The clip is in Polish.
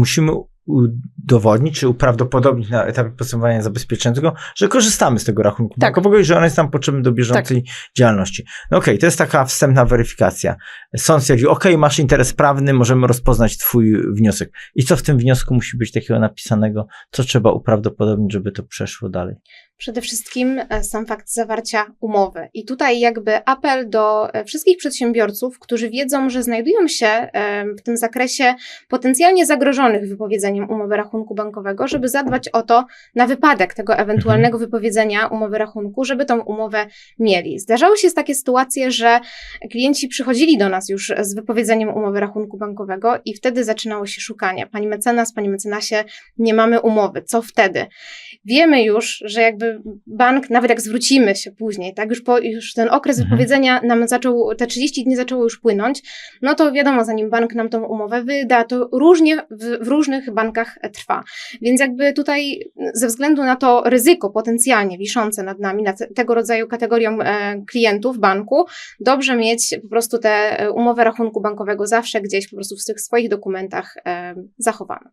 musimy udowodnić, czy uprawdopodobnić na etapie postępowania zabezpieczającego, że korzystamy z tego rachunku Tak. bankowego i że on jest nam potrzebny do bieżącej działalności. No okej, to jest taka wstępna weryfikacja. Sąd stwierdził, okej, masz interes prawny, możemy rozpoznać twój wniosek. I co w tym wniosku musi być takiego napisanego, co trzeba uprawdopodobnić, żeby to przeszło dalej? Przede wszystkim e, sam fakt zawarcia umowy. I tutaj jakby apel do e, wszystkich przedsiębiorców, którzy wiedzą, że znajdują się e, w tym zakresie potencjalnie zagrożonych wypowiedzeniem umowy rachunku bankowego, żeby zadbać o to na wypadek tego ewentualnego wypowiedzenia umowy rachunku, żeby tą umowę mieli. Zdarzały się takie sytuacje, że klienci przychodzili do nas już z wypowiedzeniem umowy rachunku bankowego i wtedy zaczynało się szukanie. Pani mecenas, panie mecenasie, nie mamy umowy, co wtedy? Wiemy już, że jakby bank, nawet jak zwrócimy się później, tak, już, po, już ten okres Mhm. wypowiedzenia nam zaczął, te 30 dni zaczęło już płynąć, no to wiadomo, zanim bank nam tą umowę wyda, to różnie w, w różnych bankach trwa. Więc jakby tutaj ze względu na to ryzyko potencjalnie wiszące nad nami, nad tego rodzaju kategorią e, klientów banku, dobrze mieć po prostu tę e, umowę rachunku bankowego zawsze gdzieś po prostu w tych swoich dokumentach e, zachowaną.